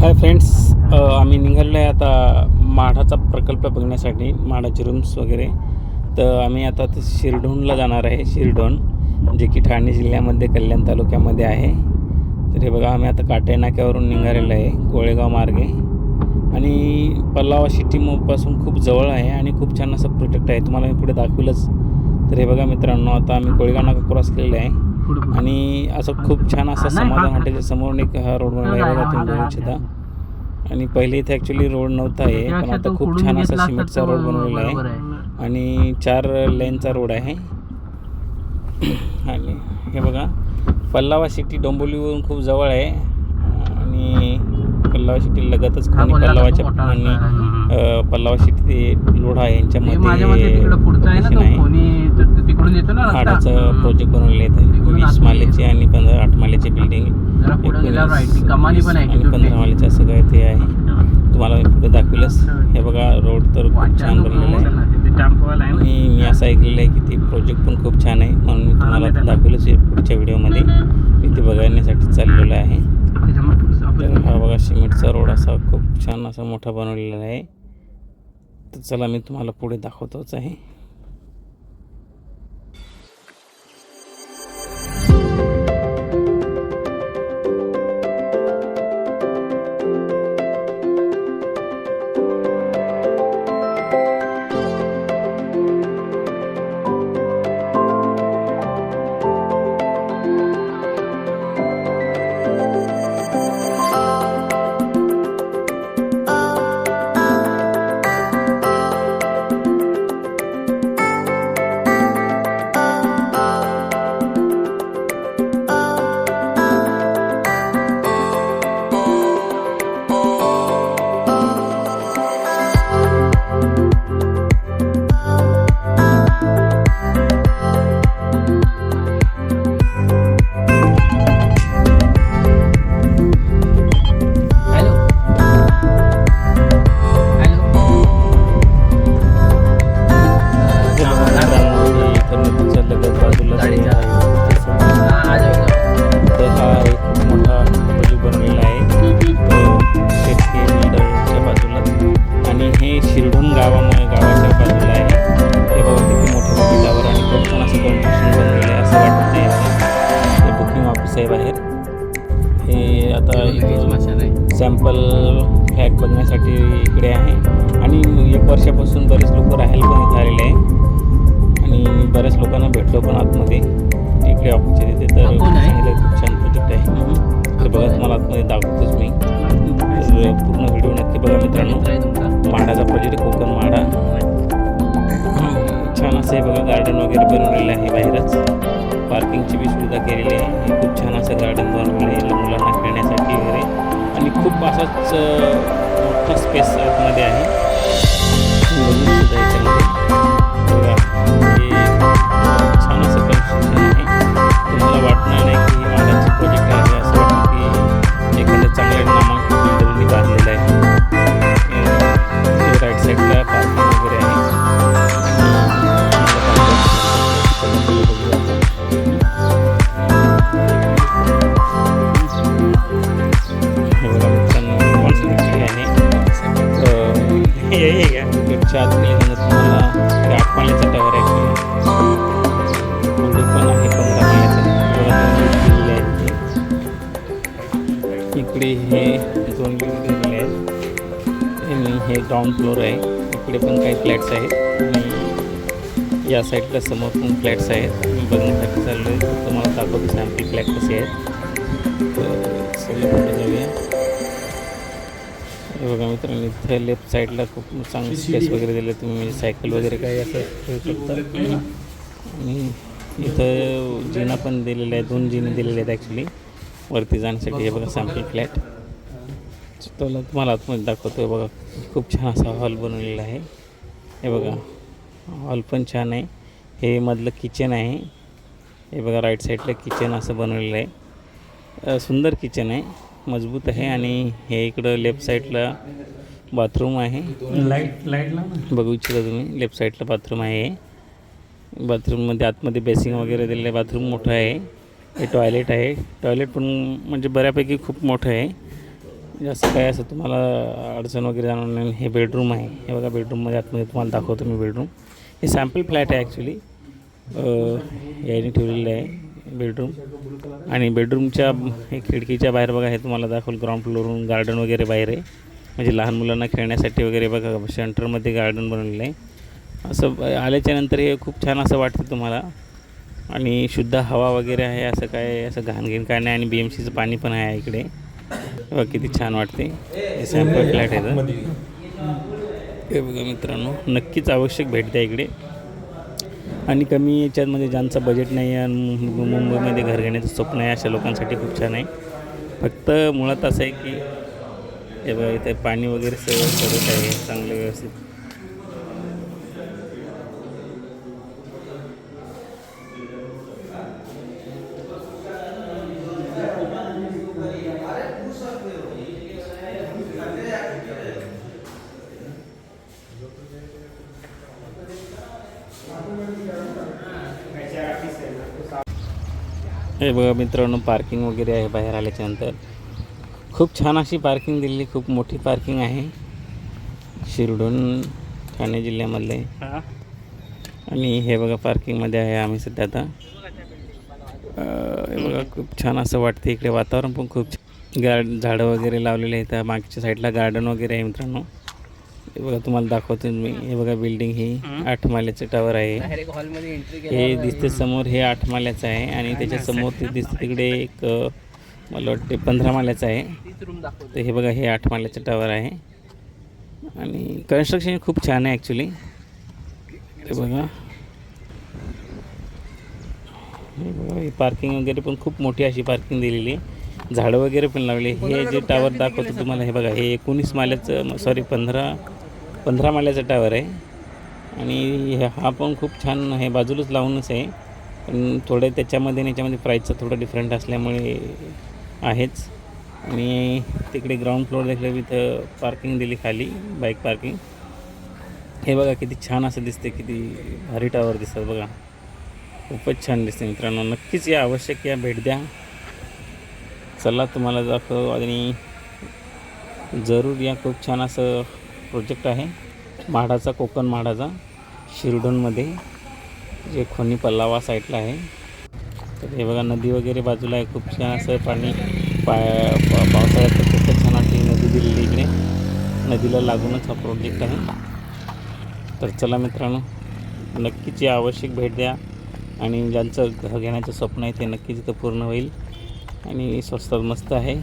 Hi friends आम्ही निघालो आहे आता माढाचा प्रकल्प बघण्यासाठी माढाचे रूम्स वगैरे. तर आम्ही आता ते शिरढोणला जाणार आहे शिरढोण जे की ठाणे जिल्ह्यामध्ये कल्याण तालुक्यामध्ये आहे. तर हे बघा आम्ही आता काटे नाक्यावरून निघालेलं आहे कोळेगाव मार्गे. आणि पल्लावा सिटीपासून खूप जवळ आहे आणि खूप छान असं प्रोजेक्ट आहे. तुम्हाला मी पुढे दाखवलंच. तर हे बघा मित्रांनो आता आम्ही कोळेगाव नाका क्रॉस केलेलं आहे. आणि असं खूप छान असा समाधान हॉटेलच्या समोरून एक हा रोड बनवला आहे बघा तुम्ही बघू इच्छिता आणि पहिले इथे ॲक्च्युली रोड नव्हता आहे पण आता खूप छान असा सिमेंटचा रोड बनवलेला आहे. आणि चार लेनचा रोड आहे. आणि हे बघा पल्लावा सिटी डोंबिवलीवरून खूप जवळ आहे. आणि पल्लावा सिटी लगतच कोणी पल्लावाच्या आणि पल्लावा सिटी ते लोढा यांच्यामध्ये रस्ता. हाडाचं प्रोजेक्ट बनवलेले आहेत वीस मालेचे आणि पंधरा आठ मालेचे बिल्डिंग आणि पंधरा मालेचे असं काय ते आहे. तुम्हाला पुढे दाखवेलच. हे बघा रोड तर खूप छान बनलेला आहे. आणि मी असं ऐकलेलं आहे की ते प्रोजेक्ट पण खूप छान आहे. म्हणून मी तुम्हाला दाखवेलच पुढच्या व्हिडिओमध्ये मी ते बघण्यासाठी चाललेलं आहे. सिमेंटचा रोड असा खूप छान असा मोठा बनवलेला आहे. तर चला मी तुम्हाला पुढे दाखवतोच आहे. सॅम्पल फ्लॅट बघण्यासाठी इकडे आहे. आणि एक वर्षापासून बरेच लोक राहायला पण इथे आलेले आहे. आणि बऱ्याच लोकांना भेटलो पण आतमध्ये. इकडे ऑफिसच्या तिथे तर हा? सांगितलं खूप छान प्रोजेक्ट आहे. तर बघा तुम्हाला आतमध्ये दाखवतोच मी. तर पूर्ण व्हिडिओ नक्की बघा मित्रांनो. माडाचा प्रोजेक्ट कोकण माडा. छान असं आहे बघा गार्डन वगैरे बनवलेलं आहे बाहेरच. पार्किंगची बी सुविधा केलेली आहे. हे खूप छान असं गार्डन बनवलेलं आहे मुलांना खेळण्यासाठी वगैरे. असाच मोठा स्पेस आतमध्ये आहे याच्यामध्ये. बघा, हे छान असं कन्स्ट्रक्शन आहे तुम्हाला वाटणार नाही घ्या आत आत गेल्यानंतर तुम्हाला ते आठ पाण्याचा टवर आहे. पुढे पण आहे पंधरा पाण्याचा इकडे हे दोन बिल्डिंग दिलेले आहेत. आणि हे ग्राउंड फ्लोअर आहे. इकडे पण काही फ्लॅट्स आहेत. आणि या साईडला समोर पण फ्लॅट्स आहेत. मी बघण्यासाठी चाललो आहे तुम्हाला दाखवतो सॅम्पल फ्लॅट कसे आहेत. तर सगळे जाऊया. हे बघा मित्रांनो इथे लेफ्ट साईडला खूप चांगली स्पेस वगैरे दिले तुम्ही म्हणजे सायकल वगैरे काही असं ठेवू शकता. आणि इथं जिना पण दिलेल्या आहेत दोन जिने दिलेले आहेत ॲक्च्युली वरती जाण्यासाठी हे बघा सॅम्पल फ्लॅट तुला तुम्हाला आतमध्ये दाखवतो बघा. खूप छान असा हॉल बनवलेला आहे. हे बघा हॉल पण छान आहे. हे मधलं किचन आहे. हे बघा राईट साईडला किचन असं बनवलेलं आहे. सुंदर किचन आहे. मजबूत आहे आणि हे इकडं लेफ्ट साईडला बाथरूम आहे. लाइट लाइट लाव बघू इच्छिता तुम्ही लेफ्ट साईडला बाथरूम आहे. बाथरूममध्ये आतमध्ये बेसिंग वगैरे दिलेलं आहे. बाथरूम मोठं आहे. हे टॉयलेट आहे. टॉयलेट पण म्हणजे बऱ्यापैकी खूप मोठं आहे. जास्त काय असं तुम्हाला अडचण वगैरे जाणार नाही. हे बेडरूम आहे. हे बघा बेडरूममध्ये आतमध्ये तुम्हाला दाखवतो मी बेडरूम हे सॅम्पल फ्लॅट आहे ॲक्च्युली याने ठेवलेलं आहे. बेडरूम. आणि बेडरूमच्या हे खिडकीच्या बाहेर बघा हे तुम्हाला दाखवलं ग्राउंड फ्लोअरवरून गार्डन वगैरे बाहेर आहे. म्हणजे लहान मुलांना खेळण्यासाठी वगैरे बघा सेंटरमध्ये गार्डन बनवलेलं आहे. असं आल्याच्यानंतर हे खूप छान असं वाटतं तुम्हाला. आणि शुद्ध हवा वगैरे आहे असं काय असं घाणघीण काय नाही. आणि बी एम सीचं पाणी पण आहे इकडे. बघा किती छान वाटते. हे सॅम्पल फ्लॅट आहे तर. हे बघा मित्रांनो नक्कीच आवश्यक भेट द्या इकडे. आणि कमी याच्यामध्ये ज्यांचं बजेट नाही आहे आणि मुंबईमध्ये घर घेण्याचं स्वप्न आहे अशा लोकांसाठी खूप छान आहे. फक्त मुळात असं आहे की हे बघा इथे पाणी वगैरे सगळं करत आहे चांगलं व्यवस्थित. हे बघा मित्रांनो पार्किंग वगैरे आहे बाहेर आल्याच्यानंतर. खूप छान अशी पार्किंग दिली खूप मोठी पार्किंग आहे. शिरडून ठाणे जिल्ह्यामधले. आणि हे बघा पार्किंगमध्ये आहे आम्ही सध्या आता. हे बघा खूप छान असं वाटतं इकडे वातावरण पण खूप छान. गार्ड झाडं वगैरे लावलेले आहेत त्या मागच्या साईडला गार्डन वगैरे आहे मित्रांनो. हे बघा तुम्हाला दाखवतो मी. हे बघा बिल्डिंग ही आठ माल्याचं टावर आहे. हे दिसते समोर हे आठ माल्याचं आहे. आणि त्याच्यासमोर ते दिसते तिकडे एक मला वाटते पंधरा माल्याचं आहे. तर हे बघा हे आठ माल्याचं टावर आहे. आणि कन्स्ट्रक्शन खूप छान आहे ॲक्च्युली हे बघा. हे बघा ही पार्किंग वगैरे पण खूप मोठी अशी पार्किंग दिलेली आहे. झाडं वगैरे पण लावली. हे जे टावर दाखवतो तुम्हाला हे बघा हे एकोणीस माल्याचं सॉरी पंधरा पंधरा माल्याचा टावर आहे. आणि हा पण खूप छान हे बाजूलाच लावूनच आहे. पण थोडं त्याच्यामध्ये आणि याच्यामध्ये प्राईसचं थोडं डिफरंट असल्यामुळे आहेच. आणि तिकडे ग्राउंड फ्लोअर देखील इथं पार्किंग दिली खाली बाईक पार्किंग हे बघा किती छान असं दिसते किती भारी टावर दिसतात बघा. खूपच छान दिसते मित्रांनो. नक्कीच या आवश्यक या भेट द्या. चला तुम्हाला दाखव. आणि जरूर या. खूप छान असं प्रोजेक्ट आहे. म्हाडाचा कोकण माडाचा शिरडोनमध्ये जे खोनी पल्लावा साईडला आहे. तर हे बघा नदी वगैरे बाजूला आहे. खूप छान असं पाणी पा पावसाळ्यात तर खूपच छान अशी नदी दिलेली इकडे. नदीला लागूनच हा प्रोजेक्ट आहे. तर चला मित्रांनो नक्कीच या आवश्यक भेट द्या. आणि ज्यांचं घर घेण्याचं स्वप्न आहे ते नक्कीच इथं पूर्ण होईल. आणि स्वस्तात मस्त आहे.